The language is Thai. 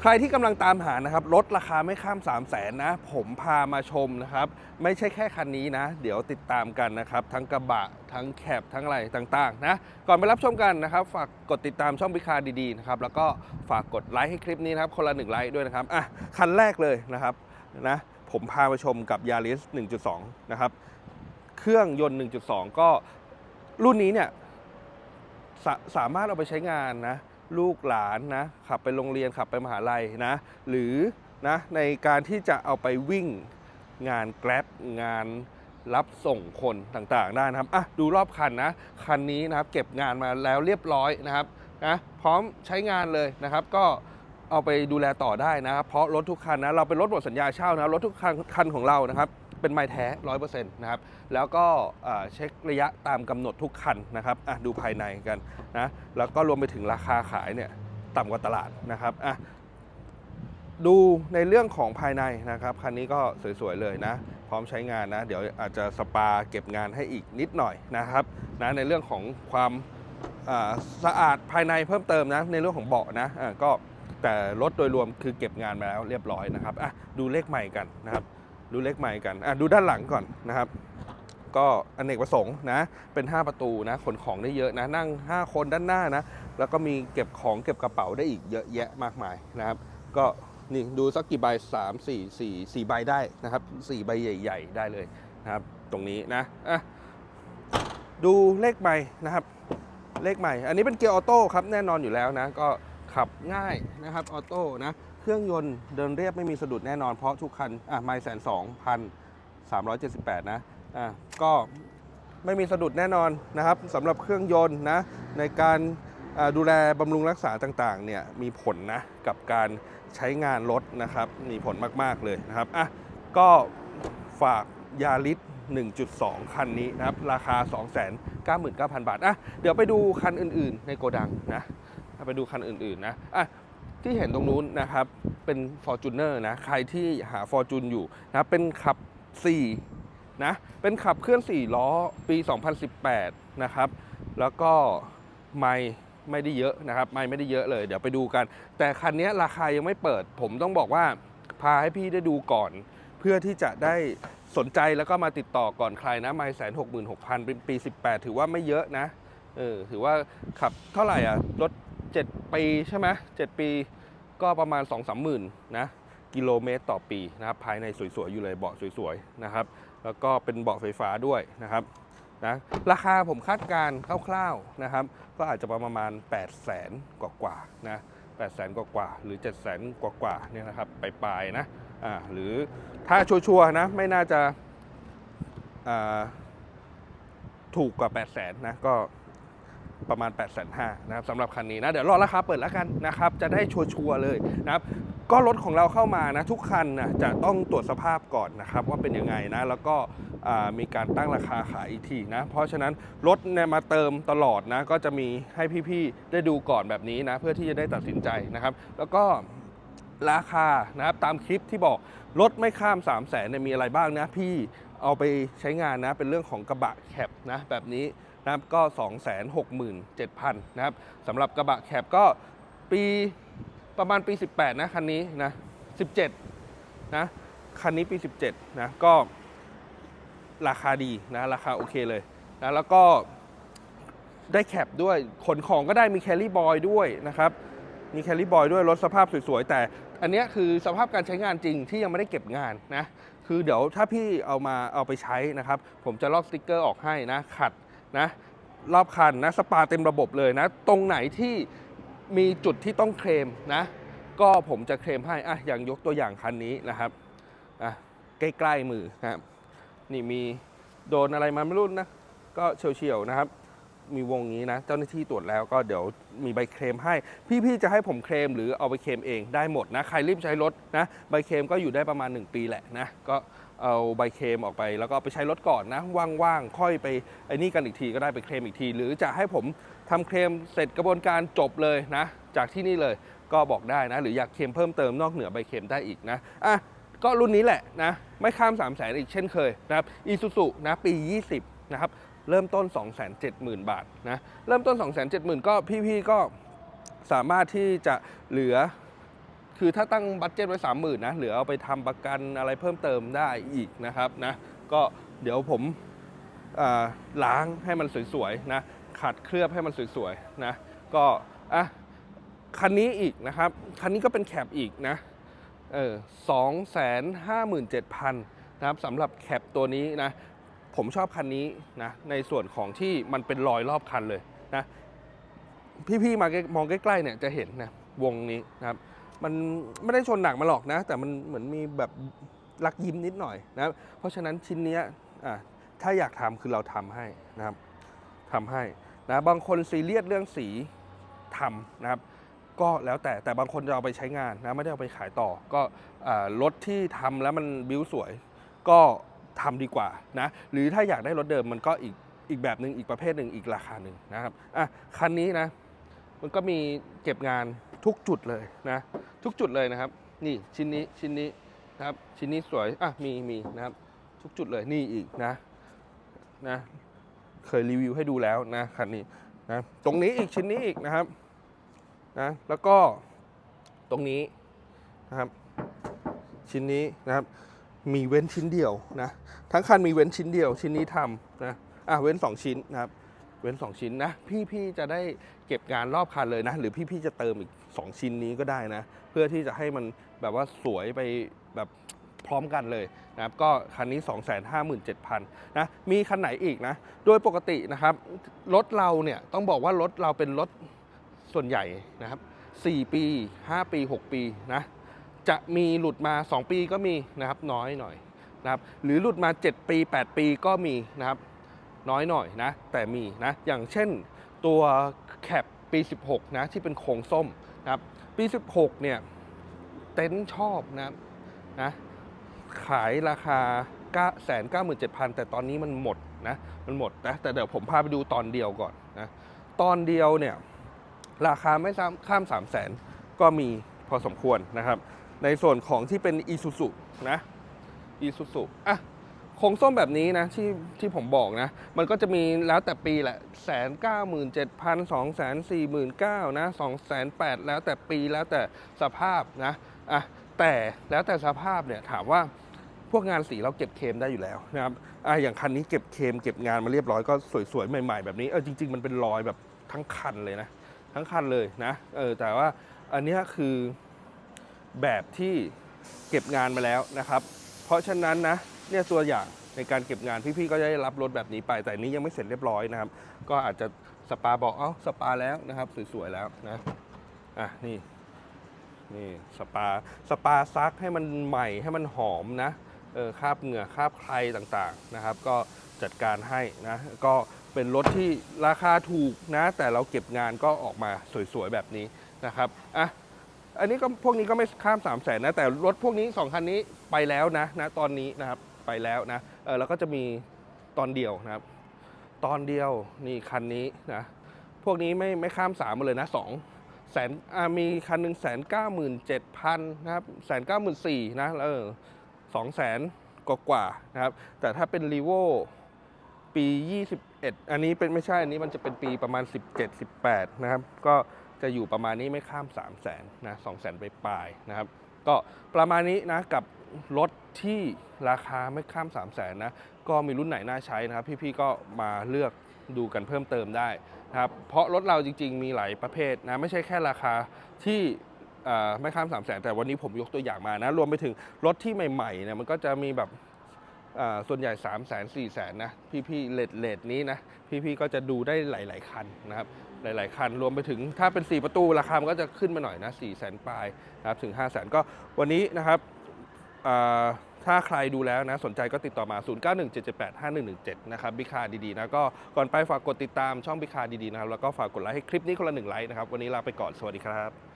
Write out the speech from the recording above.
ใครที่กำลังตามหานะครับรถราคาไม่ข้าม 3 0 0แสนนะ ผมพามาชมนะครับ ไม่ใช่แค่คันนี้นะ เดี๋ยวติดตามกันนะครับ ทั้งกระบะ ทั้งแคบทั้งอะไรต่างๆนะ ก่อนไปรับชมกันนะครับ ฝากกดติดตามช่องพิคาดีๆนะครับ แล้วก็ฝากกดไลค์ให้คลิปนี้นะครับ คนละหนึ่งไลค์ด้วยนะครับอะคันแรกเลยนะครับนะผมพามาชมกับ Yaris 1.2 นะครับ เครื่องยนต์ 1.2 ก็รุ่นนี้เนี่ยสสามารถเอาไปใช้งานนะ ลูกหลานนะขับไปโรงเรียนขับไปมหาลัยนะ หรือนะในการที่จะเอาไปวิ่งงานแกร็บงานรับส่งคนต่างๆได้นะครับอะดูรอบคันนะ คันนี้นะครับเก็บงานมาแล้วเรียบร้อยนะครับนะพร้อมใช้งานเลยนะครับ ก็เอาไปดูแลต่อได้นะครับ เพราะรถทุกคันนะเราเป็นรถหมดสัญญาเช่านะรถทุกคันคันของเรานะครับ เป็นไม้แท้ร้อยเปอร์เซ็นต์นะครับ แล้วก็เช็คระยะตามกำหนดทุกคันนะครับอะดูภายในกันนะ แล้วก็รวมไปถึงราคาขายเนี่ยต่ำกว่าตลาดนะครับอะดูในเรื่องของภายในนะครับ คันนี้ก็สวยๆเลยนะ พร้อมใช้งานนะ เดี๋ยวอาจจะสปาเก็บงานให้อีกนิดหน่อยนะครับนะในเรื่องของความสะอาดภายในเพิ่มเติมนะ ในเรื่องของเบาะนะอะก็แต่รถโดยรวมคือเก็บงานมาแล้วเรียบร้อยนะครับอะดูเลขใหม่กันนะครับ ดูเลขใหม่กันอะดูด้านหลังก่อนนะครับ ก็อเนกประสงค์นะ เป็น 5 ประตูนะขนของได้เยอะนะ นั่ง 5 คนด้านหน้านะ แล้วก็มีเก็บของเก็บกระเป๋าได้อีกเยอะแยะมากมายนะครับ ก็นี่ดูสักกี่ใบ3 4 4 4ใบได้นะครับ4ใบใหญ่ ๆ ได้เลยนะครับ ตรงนี้นะอะดูเลขใหม่นะครับ เลขใหม่ อันนี้เป็นเกียร์ออโต้ครับแน่นอนอยู่แล้วนะ ก็ขับง่ายนะครับออโต้นะ เครื่องยนต์เดินเรียบไม่มีสะดุดแน่นอนเพราะทุกคันอะไม่แสนสองพันสามร้อยเจ็ดสิบแปดนะอะก็ไม่มีสะดุดแน่นอนนะครับสำหรับเครื่องยนต์นะในการดูแลบำรุงรักษาต่างๆเนี่ยมีผลนะกับการใช้งานรถนะครับมีผลมากๆเลยนะครับอะก็ฝากยาริส1.2 คันนี้นะครับ ราคา 299,000 บาทอะเดี๋ยวไปดูคันอื่นๆ ในโกดังนะไปดูคันอื่นๆนะอะ ที่เห็นตรงนู้นนะครับเป็น Fortuner นะใครที่หา Fortune อยู่นะเป็นขับ4นะเป็นขับเคลื่อน 4 ล้อปี 2018 นะครับ แล้วก็ไม่ไม่ได้เยอะนะครับไม่ไม่ได้เยอะเลย เดี๋ยวไปดูกัน แต่คันนี้ราคายังไม่เปิด ผมต้องบอกว่าพาให้พี่ได้ดูก่อนเพื่อที่จะได้สนใจแล้วก็มาติดต่อก่อนใครนะไม่แสนหกหมื่นหกพันเป็นปี18ถือว่าไม่เยอะนะเออถือว่าขับเท่าไหร่อะรถ 7 ปีใช่ไหม7ปีก็ประมาณ 2 3 0 0 0 0นะกิโลเมตรต่อปีนะครับภายในสวยๆอยู่เลยเบาะสวยๆนะครับ แล้วก็เป็นเบาะไฟฟ้าด้วยนะครับนะราคาผมคาดการคร่าวๆนะครับ ก็อาจจะประมาณ 8 0 0แสนกว่าๆนะ8 0 0แสนกว่าๆหรือ 7 0 0แสนกว่าๆเนี่ยนะครับปลายๆนะอ่าหรือถ้าชัวร์ๆนะไม่น่าจะอ่าถูกกว่า 8 0 0แสนนะก็ ประมาณ 8 5 0 0 0นะครับสำหรับคันนี้นะ เดี๋ยวรอราคาเปิดแล้วกันนะครับ จะได้ชัวร์ๆเลยนะครับ ก็รถของเราเข้ามานะ ทุกคันนะจะต้องตรวจสภาพก่อนนะครับ ว่าเป็นยังไงนะ แล้วก็มีการตั้งราคาขายอีกทีนะ เพราะฉะนั้นรถเนี่ยมาเติมตลอดนะ ก็จะมีให้พี่ๆได้ดูก่อนแบบนี้นะ เพื่อที่จะได้ตัดสินใจนะครับ แล้วก็ราคานะครับตามคลิปที่บอกรถไม่ข้าม 3 0 0แสนเนี่ยมีอะไรบ้างนะ พี่เอาไปใช้งานนะ เป็นเรื่องของกระบะแคปนะแบบนี้ นะครับก็ 267,000นะครับสำหรับกระบะแคปก็ปีประมาณปี 18 นะคันนี้นะ17 นะคันนี้ปี 17 นะก็ราคาดีนะราคาโอเคเลยนะแล้วก็ได้แคปด้วยขนของก็ได้มีแคลรี่บอยด้วยนะครับ มีแคลรี่บอยด้วยรถสภาพสวยๆ แต่อันนี้คือสภาพการใช้งานจริงที่ยังไม่ได้เก็บงานนะ คือเดี๋ยวถ้าพี่เอามาเอาไปใช้นะครับ ผมจะลอกสติกเกอร์ออกให้นะขัด นะรอบคันนะสปาเต็มระบบเลยนะ ตรงไหนที่มีจุดที่ต้องเคลมนะ ก็ผมจะเคลมให้อะอย่างยกตัวอย่างคันนี้นะครับอะใกล้ๆมือนะครับนี่มีโดนอะไรมาไม่รู้นะ ก็เฉียวๆนะครับ มีวงนี้นะ เจ้าหน้าที่ตรวจแล้วก็เดี๋ยวมีใบเคลมให้ พี่ๆจะให้ผมเคลมหรือเอาไปเคลมเองได้หมดนะ ใครรีบใช้รถนะ ใบเคลมก็อยู่ได้ประมาณ 1 ปีแหละนะ ก็ เอาใบเคลมออกไป แล้วก็ไปใช้รถก่อนนะ ว่างๆ ค่อยไปไอ้นี่กันอีกทีก็ได้ไปเคลมอีกที หรือจะให้ผมทำเคลมเสร็จกระบวนการจบเลยนะ จากที่นี่เลยก็บอกได้นะ หรืออยากเคลมเพิ่มเติมนอกเหนือใบเคลมได้อีกนะอะก็รุ่นนี้แหละนะ ไม่ข้าม 3 0 0แสนอีกเช่นเคยนะครับอีซูซุนะปี 20 นะครับ เริ่มต้น 270,000 บาทนะ เริ่มต้น 270,000 ก็พี่ๆ ก็สามารถที่จะเหลือ คือถ้าตั้งบัตเจ็ตไว้สามหมื่นนะเหลือเอาไปทำประกันอะไรเพิ่มเติมได้อีกนะครับนะก็เดี๋ยวผมล้างให้มันสวยๆนะขัดเคลือบให้มันสวยๆนะก็อะคันนี้อีกนะครับ คันนี้ก็เป็นแคปอีกนะเออสองแสนห้าหมื่นเจ็ดพันนะครับสำหรับแคปตัวนี้นะผมชอบคันนี้นะในส่วนของที่มันเป็นรอยรอบคันเลยนะพี่ๆมาใกล้มองใกล้ๆเนี่ยจะเห็นนะวงนี้นะครับ มันไม่ได้ชนหนักมาหรอกนะ แต่มันเหมือนมีแบบลักยิ้มนิดหน่อยนะเพราะฉะนั้นชิ้นนี้อะถ้าอยากทำคือเราทำให้นะครับทำให้นะบางคนซีเรียสเรื่องสีทำนะครับ ก็แล้วแต่แต่บางคนจะเอาไปใช้งานนะไม่ได้เอาไปขายต่อ ก็รถที่ทำแล้วมันบิ้วสวย ก็ทำดีกว่านะหรือถ้าอยากได้รถเดิมมันก็อีกอีกแบบหนึ่งอีกประเภทหนึ่งอีกราคาหนึ่งนะครับอะคันนี้นะมันก็มีเก็บงาน ทุกจุดเลยนะทุกจุดเลยนะครับ นี่ชิ้นนี้ชิ้นนี้นะครับชิ้นนี้สวยอะมีมีนะครับ ทุกจุดเลยนี่อีกนะนะเคยรีวิวให้ดูแล้วนะคันนี้นะตรงนี้อีกชิ้นนี้อีกนะครับนะแล้วก็ตรงนี้นะครับ ชิ้นนี้นะครับ มีเว้นชิ้นเดียวนะทั้งคันมีเว้นชิ้นเดียว ชิ้นนี้ทำนะอะเว้นสองชิ้นนะครับ ว้น 2 ชิ้นนะ พี่พี่จะได้เก็บงานรอบคันเลยนะ หรือพี่พี่จะเติมอีก 2 ชิ้นนี้ก็ได้นะ เพื่อที่จะให้มันแบบว่าสวยไปแบบพร้อมกันเลยนะครับก็คันนี้ 257,000นะมีคันไหนอีกนะ โดยปกตินะครับ รถเราเนี่ยต้องบอกว่ารถเราเป็นรถส่วนใหญ่นะครับ 4 ปี 5 ปี 6 ปีนะจะมีหลุดมา 2 ปีก็มีนะครับน้อยหน่อยนะครับหรือหลุดมา 7 ปี 8 ปีก็มีนะครับ น้อยหน่อยนะ แต่มีนะ อย่างเช่นตัวแคปปี 16 นะ ที่เป็นโครงส้มนะครับ ปี 16 เนี่ย เต็นท์ชอบนะนะขายราคา9 9 7 0 0 0แต่ตอนนี้มันหมดนะ มันหมดนะ แต่เดี๋ยวผมพาไปดูตอนเดียวก่อนนะ ตอนเดียวเนี่ย ราคาไม่ซ้ำข้าม3 0 0 0 0 0ก็มีพอสมควรนะครับ ในส่วนของที่เป็นอีซูซุนะอีซูซุอะ โครงส้มแบบนี้นะที่ที่ผมบอกนะ มันก็จะมีแล้วแต่ปีแหละแสนเก้าหมื่นเจ็ดพันสองแสนสี่หมื่นเก้านะสองแสนแปดแล้วแต่ปีแล้วแต่สภาพนะอะแต่แล้วแต่สภาพเนี่ยถามว่าพวกงานสีเราเก็บเคมได้อยู่แล้วนะครับอะอย่างคันนี้เก็บเคมเก็บงานมาเรียบร้อยก็สวยๆ ใหม่ๆ แบบนี้เออจริง ๆ มันเป็นรอยแบบทั้งคันเลยนะ ทั้งคันเลยนะเออแต่ว่าอันนี้คือแบบที่เก็บงานมาแล้วนะครับ เพราะฉะนั้นนะ เนี่ยตัวอย่างในการเก็บงานพี่ๆก็จะได้รับรถแบบนี้ไป แต่นนี้ยังไม่เสร็จเรียบร้อยนะครับ ก็อาจจะสปาบอกเอ้าสปาแล้วนะครับสวยๆแล้วนะอะนี่นี่สปาสปาซักให้มันใหม่ให้มันหอมนะเออคราบเหงื่อคราบใครต่างๆนะครับ ก็จัดการให้นะก็เป็นรถที่ราคาถูกนะ แต่เราเก็บงานก็ออกมาสวยๆแบบนี้นะครับอะอันนี้ก็พวกนี้ก็ไม่ข้าม3 0 0แสนนะแต่รถพวกนี้ 2 คันนี้ไปแล้วนะนะตอนนี้นะครับ ไปแล้วนะเออแล้วก็จะมีตอนเดียวนะครับ ตอนเดียวนี่คันนี้นะพวกนี้ไม่ไม่ข้ามสามมาเลยนะสองแสนมีคันหนึ่งแสนเก้าหมื่นเจ็ดพันนะครับแสนเก้าหมื่นสี่นะเออสองแสนกว่าๆนะครับ แต่ถ้าเป็นรีโวปี 21 อันนี้เป็นไม่ใช่อันนี้มันจะเป็นปีประมาณ 17 18 นะครับ ก็จะอยู่ประมาณนี้ไม่ข้าม 3 0 0แสนนะ2 0 0แสนไปปลายนะครับ ก็ประมาณนี้นะกับรถที่ราคาไม่ข้าม 3 0 0แสนนะ ก็มีรุ่นไหนน่าใช้นะครับ พี่ๆก็มาเลือกดูกันเพิ่มเติมได้นะครับ เพราะรถเราจริง ๆ มีหลายประเภทนะ ไม่ใช่แค่ราคาที่ไม่ข้าม 3 0 0แสนแต่วันนี้ผมยกตัวอย่างมานะ รวมไปถึงรถที่ใหม่ๆเนี่ยมันก็จะมีแบบส่วนใหญ่ 3 0 0 0 0 0 4 0 0 0 0นะ พี่ๆเลดเลดนี้นะ พี่ๆก็จะดูได้หลาย ๆ คันนะครับ หลาย ๆ คัน รวมไปถึงถ้าเป็น 4 ประตูราคามันก็จะขึ้นมาหน่อยนะ4 0 0 0 0 0ปลายนะครับถึง 5 0 0 0 0 0 ก็วันนี้นะครับถ้าใครดูแล้วนะสนใจก็ติดต่อมา 0917785117 นะครับบิคาดี ๆ นะ ก็ก่อนไปฝากกดติดตามช่องบิคาดี ๆ นะครับ แล้วก็ฝากกดไลค์ให้คลิปนี้คนละหนึ่งไลค์นะครับ วันนี้ลาไปก่อน สวัสดีครับ